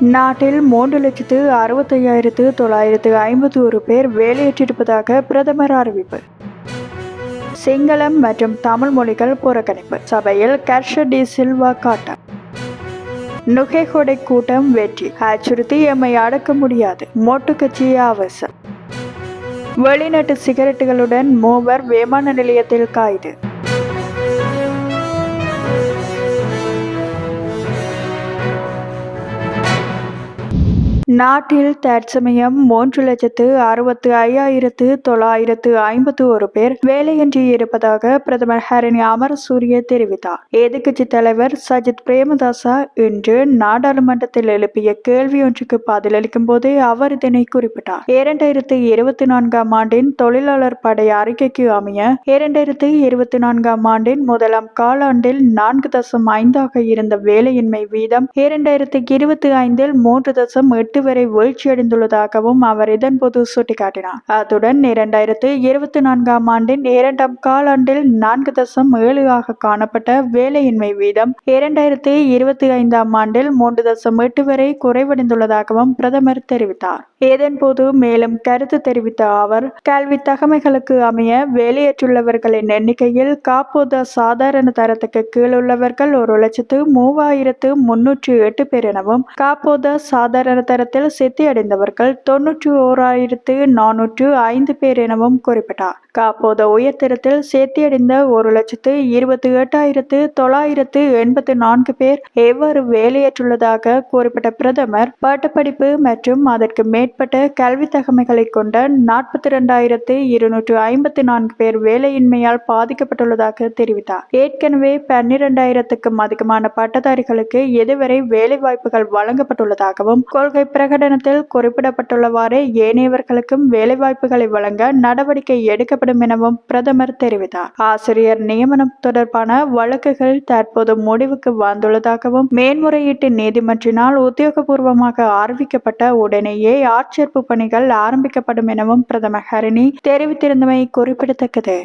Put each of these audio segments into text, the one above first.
நாட்டில் மூன்று லட்சத்து அறுபத்தையாயிரத்து தொள்ளாயிரத்து ஐம்பத்தி ஒரு பேர் வேலையேற்றிருப்பதாக பிரதமர் அறிவிப்பு. சிங்களம் மற்றும் தமிழ் மொழிகள் புறக்கணிப்பு சபையில் கர்ஷ டி சில்வா காட்டம். நுகைகொடை கூட்டம் வெற்றி அச்சுறுத்தி எம்மை அடக்க முடியாது மோட்டு கட்சி ஆவேசம். வெளிநாட்டு சிகரெட்டுகளுடன் மூவர் விமான நிலையத்தில் கைது. நாட்டில் தற்சமயம் மூன்று லட்சத்து அறுபத்து ஐயாயிரத்து தொள்ளாயிரத்து ஐம்பத்து ஒரு பேர் வேலையின்றி இருப்பதாக பிரதமர் ஹரணி அமரசூரிய தெரிவித்தார். எதிர்க்கட்சி தலைவர் சஜித் பிரேமதாசா இன்று நாடாளுமன்றத்தில் எழுப்பிய கேள்வி ஒன்றுக்கு பதிலளிக்கும் போதே அவர் இதனை குறிப்பிட்டார். இரண்டாயிரத்து இருபத்தி நான்காம் ஆண்டின் தொழிலாளர் படை அறிக்கைக்கு அமைய இரண்டாயிரத்து இருபத்தி நான்காம் ஆண்டின் முதலாம் காலாண்டில் நான்கு தசம் ஐந்தாக இருந்த வேலையின்மை வீதம் இரண்டாயிரத்து இருபத்தி ஐந்தில் மூன்று தசம் எட்டு எட்டு வரை வீழ்ச்சியடைந்துள்ளதாகவும் அவர் இதன்போது சுட்டிக்காட்டினார். அத்துடன் இரண்டாயிரத்து இருபத்தி நான்காம் ஆண்டின் இரண்டாம் காலாண்டில் நான்கு தசம் ஏழு ஆக காணப்பட்ட வேலையின்மை வீதம் இரண்டாயிரத்து இருபத்தி ஐந்தாம் ஆண்டில் மூன்று தசம் எட்டு வரை குறைவடைந்துள்ளதாகவும் பிரதமர் தெரிவித்தார். இதன்போது மேலும் கருத்து தெரிவித்த அவர் கல்வி தகமைகளுக்கு அமைய வேலையற்றுள்ளவர்களின் எண்ணிக்கையில் காப்போத சாதாரண தரத்துக்கு கீழுள்ளவர்கள் ஒரு லட்சத்து மூவாயிரத்து முன்னூற்று எட்டு பேர் எனவும் காப்போத சாதாரண தரத்தில் சித்தியடைந்தவர்கள் தொன்னூற்றி ஓராயிரத்து நானூற்று ஐந்து பேர் எனவும் குறிப்பிட்டார். காப்போத உயர்த்திரத்தில் சேர்த்தியடைந்த ஒரு லட்சத்து இருபத்தி எட்டாயிரத்து தொள்ளாயிரத்து எண்பத்து நான்கு பேர் எவ்வாறு வேலையற்றுள்ளதாக குறிப்பிட்ட பிரதமர் பட்டப்படிப்பு மற்றும் அதற்கு மேற்பட்ட கல்வி தகமைகளை கொண்ட நாற்பத்தி இரண்டாயிரத்து இருநூற்று ஐம்பத்தி நான்கு பேர் வேலையின்மையால் பாதிக்கப்பட்டுள்ளதாக தெரிவித்தார். ஏற்கனவே பன்னிரண்டாயிரத்துக்கும் அதிகமான பட்டதாரிகளுக்கு இதுவரை வேலைவாய்ப்புகள் வழங்கப்பட்டுள்ளதாகவும் கொள்கை பிரகடனத்தில் குறிப்பிடப்பட்டுள்ளவாறு ஏனையவர்களுக்கும் வேலைவாய்ப்புகளை வழங்க நடவடிக்கை எடுக்கப்படும் எனவும் பிரதமர் தெரிவித்தார். ஆசிரியர் நியமனம் தொடர்பான வழக்குகள் தற்போது முடிவுக்கு வந்துள்ளதாகவும் மேன்முறையீட்டு நீதிமன்றினால் உத்தியோகபூர்வமாக அறிவிக்கப்பட்ட உடனேயே ஆட்சேர்ப்பு பணிகள் ஆரம்பிக்கப்படும் எனவும் பிரதமர் ஹரிணி தெரிவித்திருந்தமை குறிப்பிடத்தக்கது.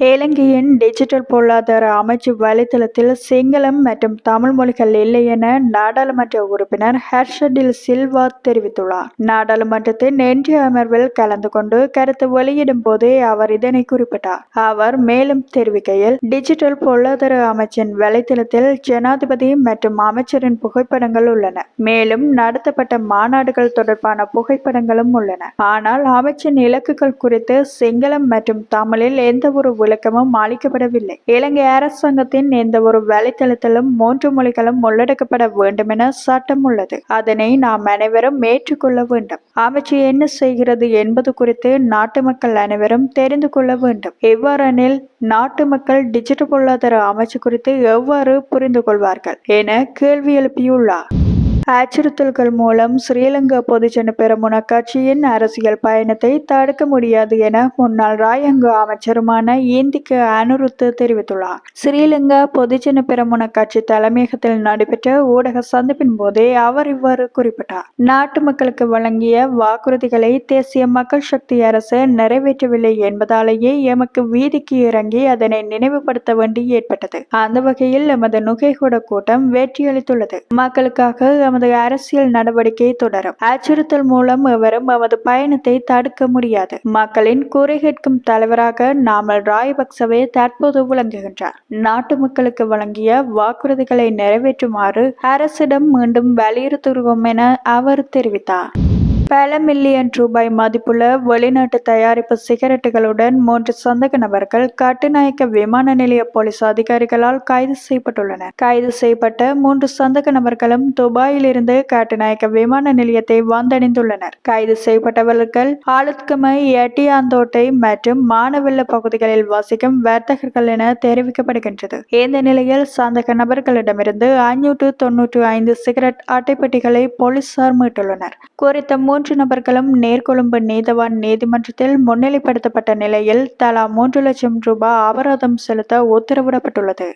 இலங்கையின் டிஜிட்டல் பொருளாதார அமைச்சு வலைத்தளத்தில் சிங்களம் மற்றும் தமிழ் மொழிகள் இல்லை என நாடாளுமன்ற உறுப்பினர் ஹர்ஷடில் சில்வா தெரிவித்துள்ளார். நாடாளுமன்றத்தின் இன்றைய அமர்வில் கலந்து கொண்டு கருத்து வெளியிடும் போதே அவர் இதனை குறிப்பிட்டார். அவர் மேலும் தெரிவிக்கையில் டிஜிட்டல் பொருளாதார அமைச்சின் வலைத்தளத்தில் ஜனாதிபதி மற்றும் அமைச்சரின் புகைப்படங்கள் உள்ளன. மேலும் நடத்தப்பட்ட மாநாடுகள் தொடர்பான புகைப்படங்களும் உள்ளன. ஆனால் அமைச்சின் இலக்குகள் குறித்து சிங்களம் மற்றும் தமிழில் எந்த ஒரு விளக்கமும் அளிக்கப்படவில்லை இலங்கை அரசாங்கத்தின் எந்த ஒரு வலைத்தளத்திலும் மூன்று மொழிகளும் உள்ளடக்கப்பட வேண்டும் என சட்டம் உள்ளது அதனை நாம் அனைவரும் ஏற்றுக்கொள்ள வேண்டும். அமைச்சு என்ன செய்கிறது என்பது குறித்து நாட்டு மக்கள் அனைவரும் தெரிந்து கொள்ள வேண்டும். எவ்வாறெனில் நாட்டு மக்கள் டிஜிட்டல் பொருளாதார அமைச்சு குறித்து எவ்வாறு புரிந்து கொள்வார்கள் என கேள்வி எழுப்பியுள்ளார். அச்சுறுத்தல்கள் மூலம் ஸ்ரீலங்கா பொதுஜன பெரமுன கட்சியின் அரசியல் பயணத்தை தடுக்க முடியாது என முன்னாள் ராயங்கு அமைச்சருமான இந்திக்க அனுருத்து தெரிவித்துள்ளார். ஸ்ரீலங்கா பொதுஜன பெரமுன கட்சி தலைமையகத்தில் நடைபெற்ற ஊடக சந்திப்பின் போதே அவர் இவ்வாறு குறிப்பிட்டார். நாட்டு மக்களுக்கு வழங்கிய வாக்குறுதிகளை தேசிய மக்கள் சக்தி அரசு நிறைவேற்றவில்லை என்பதாலேயே எமக்கு வீதிக்கு இறங்கி அதனை நினைவுபடுத்த வேண்டி ஏற்பட்டது. அந்த வகையில் எமது நுகைகூட கூட்டம் வெற்றியளித்துள்ளது. மக்களுக்காக தமது அரசியல் நடவடிக்கை தொடரும். அச்சுறுத்தல் மூலம் எவரும் எமது பயணத்தை தடுக்க முடியாது. மக்களின் குறை கேட்கும் தலைவராக நாமல் ராயபக்சவே தற்போது விளங்குகின்றார். நாட்டு மக்களுக்கு வழங்கிய வாக்குறுதிகளை நிறைவேற்றுமாறு அரசிடம் மீண்டும் வலியுறுத்துகிறோம் என அவர் தெரிவித்தார். பல மில்லியன் ரூபாய் மதிப்புள்ள வெளிநாட்டு தயாரிப்பு சிகரெட்டுகளுடன் மூன்று சந்தக நபர்கள் கட்டுநாயக்க விமான நிலைய போலீஸ் அதிகாரிகளால் கைது செய்யப்பட்டுள்ளனர். கைது செய்யப்பட்ட மூன்று சந்தக நபர்களும் துபாயில் இருந்து கட்டுநாயக்க விமான நிலையத்தை வந்தடைந்துள்ளனர். கைது செய்யப்பட்டவர்கள் ஆளுத்கமை எட்டியாந்தோட்டை மற்றும் மானவெல்ல பகுதிகளில் வசிக்கும் வர்த்தகர்கள் என தெரிவிக்கப்படுகின்றது. இந்த நிலையில் சந்தக நபர்களிடமிருந்து ஐநூற்று தொன்னூற்று ஐந்து சிகரெட் அட்டைப்பெட்டிகளை போலீசார் மீட்டுள்ளனர். குறித்த மூன்று நபர்களும் நேர்கொழும்பு நீதவான் நீதிமன்றத்தில் முன்னிலைப்படுத்தப்பட்ட நிலையில் தலா மூன்று லட்சம் ரூபாய் அபராதம் செலுத்த உத்தரவிடப்பட்டுள்ளது.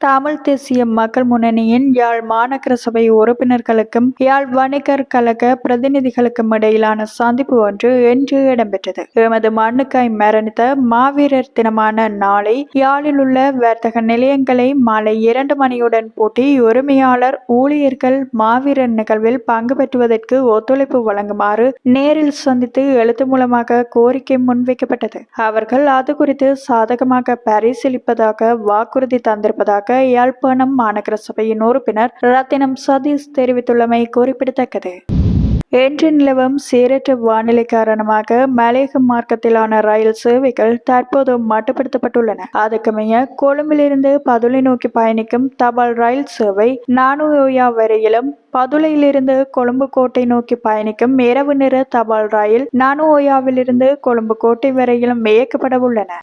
தமிழ் தேசிய மக்கள் முன்னணியின் யாழ் மாநகர சபை உறுப்பினர்களுக்கும் யாழ் வணிகர் கழக பிரதிநிதிகளுக்கும் இடையிலான சந்திப்பு ஒன்று இன்று இடம்பெற்றது. எமது மண்ணுக்காய் மரணித்த மாவீரர் தினமான நாளை யாழில் உள்ள வர்த்தக நிலையங்களை மாலை இரண்டு மணியுடன் பூட்டி உரிமையாளர் ஊழியர்கள் மாவீரர் நிகழ்வில் பங்கு பெற்றுவதற்கு ஒத்துழைப்பு வழங்குமாறு நேரில் சந்தித்து எழுத்து மூலமாக கோரிக்கை முன்வைக்கப்பட்டது. அவர்கள் அது குறித்து சாதகமாக பரிசீலிப்பதாக வாக்குறுதி தந்திருப்பதாக யாழ்ப்பாணம் மாநகர சபையின் உறுப்பினர் ரத்தினம் சதீஷ் தெரிவித்துள்ளமை குறிப்பிடத்தக்கது. இன்று நிலவும் சீரற்ற வானிலை காரணமாக மலையக மார்க்கத்திலான ரயில் சேவைகள் தற்போது மட்டுப்படுத்தப்பட்டுள்ளன. அதுக்குமைய கொழும்பிலிருந்து பதுளை நோக்கி பயணிக்கும் தபால் ரயில் சேவை நானுயா வரையிலும் பதுளையிலிருந்து கொழும்பு கோட்டை நோக்கி பயணிக்கும் இரவு நிற தபால் ரயில் நானுயாவிலிருந்து கொழும்பு கோட்டை வரையிலும் இயக்கப்பட உள்ளன